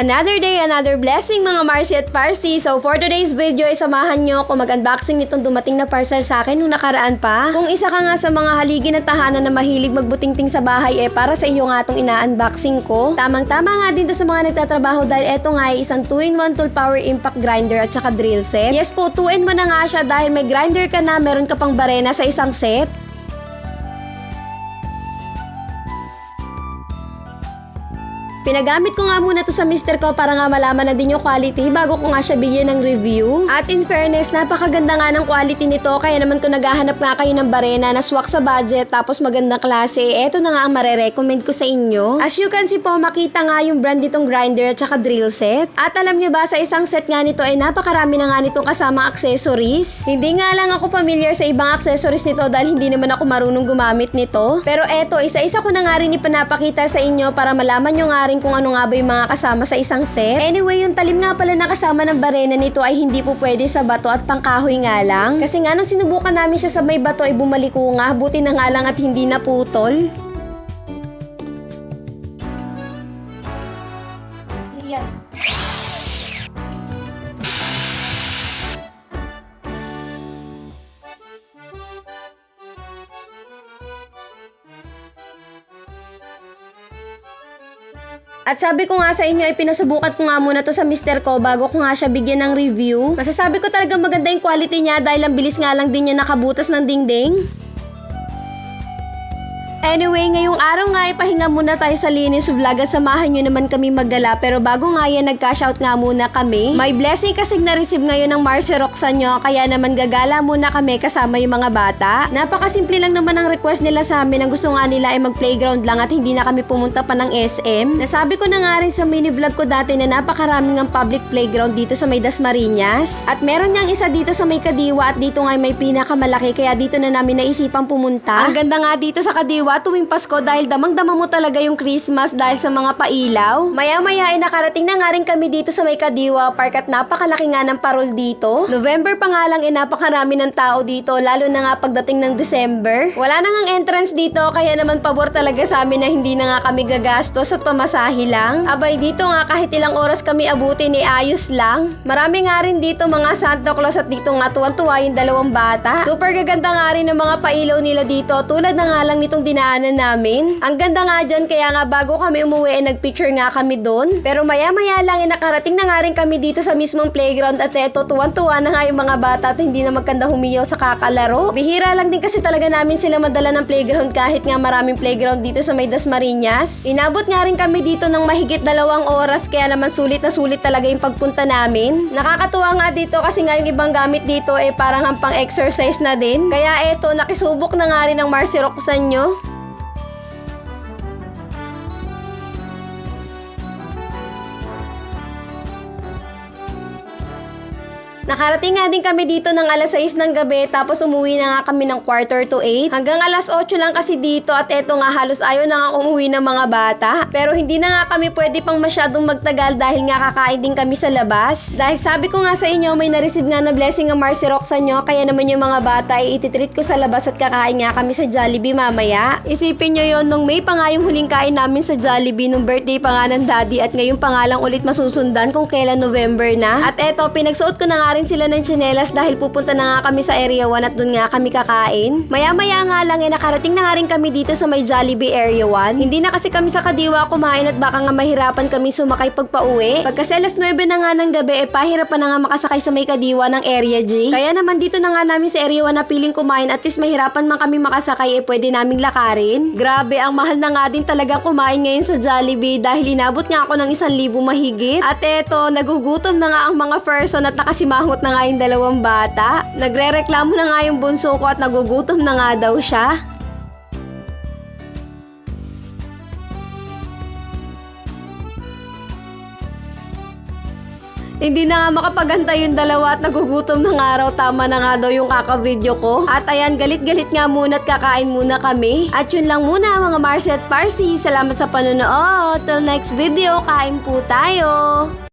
Another day, another blessing mga Marcy at Parsi. So for today's video ay samahan nyo ako mag-unboxing nitong dumating na parcel sa akin nung nakaraan pa. Kung isa ka nga sa mga haligin at tahanan na mahilig magbutingting sa bahay eh para sa iyo nga itong ina-unboxing ko. Tamang-tama nga din to sa mga nagtatrabaho dahil eto nga ay isang 2-in-1 tool power impact grinder at saka drill set. Yes po, 2-in-1 na nga siya dahil may grinder ka na, meron ka pang barena sa isang set. Pinagamit ko nga muna to sa mister ko para nga malaman na din yung quality bago ko nga siya bigyan ng review. At in fairness, napakaganda nga ng quality nito kaya naman kung naghahanap nga kayo ng barena na swak sa budget tapos magandang klase, eto na nga ang marerecommend ko sa inyo. As you can see po, makita nga yung brand nitong grinder at saka drill set. At alam nyo ba, sa isang set nga nito ay napakarami na nga nitong kasamang accessories. Hindi nga lang ako familiar sa ibang accessories nito dahil hindi naman ako marunong gumamit nito. Pero eto, isa-isa ko na nga rin ipanapakita sa inyo para malaman nyo nga rin kung ano nga ba yung mga kasama sa isang set. Anyway, yung talim nga pala na kasama ng barena nito ay hindi po pwede sa bato at pangkahoy nga lang. Kasi nga nung sinubukan namin siya sa may bato ay bumaliko nga, buti na nga lang at hindi naputol. Yan. At sabi ko nga sa inyo ay pinasubukan ko nga muna to sa mister ko bago ko nga siya bigyan ng review. Masasabi ko talaga maganda yung quality niya dahil ang bilis nga lang din niya nakabutas ng dingding. Anyway, ngayong araw nga ipahinga muna tayo sa linis vlog at samahan nyo naman kami maggala pero bago nga yan nag-cash out nga muna kami. May blessing kasi na-receive ngayon ng Marcy Roxanne nyo kaya naman gagala muna kami kasama yung mga bata. Napakasimple lang naman ang request nila sa amin ang gusto nga nila ay mag-playground lang at hindi na kami pumunta pa ng SM. Nasabi ko na nga rin sa mini vlog ko dati na napakaraming ang public playground dito sa may Dasmariñas. At meron niyang isa dito sa may Kadiwa at dito nga may pinakamalaki kaya dito na namin naisipang pumunta. Ang ganda nga dito sa Kadiwa tuwing Pasko dahil damang-dama mo talaga yung Christmas dahil sa mga pailaw. Maya-maya ay nakarating na nga rin kami dito sa may Kadiwa Park at napakalaki nga ng parol dito. November pa nga lang eh napakarami ng tao dito lalo na nga pagdating ng December. Wala na ngang entrance dito kaya naman pabor talaga sa amin na hindi na nga kami gagastos at pamasahe lang. Abay dito nga kahit ilang oras kami abutin ni ayos lang. Marami nga rin dito mga Santa Claus at dito nga tuwan-tuwa yung dalawang bata. Super gaganda nga rin ng mga pailaw nila dito tulad na nga lang nitong dinaanan namin. Ang ganda nga dyan kaya nga bago kami umuwi ay nagpicture nga kami doon. Pero maya-maya lang ay nakarating na nga rin kami dito sa mismong playground at eto tuwan-tuwa na nga yung mga bata at hindi na magkanda humiyaw sa kakalaro. Bihira lang din kasi talaga namin sila madala ng playground kahit nga maraming playground dito sa may Dasmariñas. Inabot nga rin kami dito ng mahigit dalawang oras kaya naman sulit na sulit talaga yung pagpunta namin. Nakakatuwa nga dito kasi nga yung ibang gamit dito eh parang ang pang exercise na din. Kaya eto nakisubok na nga rin ng Marcy Roxanne nyo. Nakarating nga din kami dito ng alas 6 ng gabi tapos umuwi na nga kami ng quarter to 8. Hanggang alas 8 lang kasi dito at eto nga halos ayaw na nga umuwi ng mga bata. Pero hindi na nga kami pwede pang masyadong magtagal dahil nga kakain din kami sa labas. Dahil sabi ko nga sa inyo may na-receive nga na blessing ang Marcy Roxanne nyo kaya naman yung mga bata ay ititreat ko sa labas at kakain nga kami sa Jollibee mamaya. Isipin nyo yon nung May pa nga yung huling kain namin sa Jollibee nung birthday pa nga ng daddy at ngayon pa nga lang ulit masusundan kung kailan November na. At eto pinagsuot ko na nga rin sila ng tsinelas dahil pupunta na nga kami sa Area 1 at doon nga kami kakain. Maya-maya nga lang eh nakarating na nga rin kami dito sa may Jollibee Area 1. Hindi na kasi kami sa Kadiwa kumain at baka nga mahirapan kami sumakay pagpa-uwi. Pagkasi alas 9 na nga ng gabi eh pahirapan na nga makasakay sa may Kadiwa ng Area G. Kaya naman dito na nga namin sa Area 1 na piling kumain at least mahirapan man kami makasakay eh pwede naming lakarin. Grabe, ang mahal na nga din talaga kumain ngayon sa Jollibee dahil inabot nga ako ng isang libo mahigit. At eto, nagugutom na nga ang mga person at nakasimangot na nga yung dalawang bata. Nagre-reklamo na nga yung bunso ko at nagugutom na nga daw siya. Hindi na nga makapagantay yung dalawa at nagugutom na nga raw. Tama na nga daw yung kaka-video ko. At ayan, galit-galit nga muna at kakain muna kami. At yun lang muna mga Marcy at Parsi. Salamat sa panonood. Till next video, kain po tayo.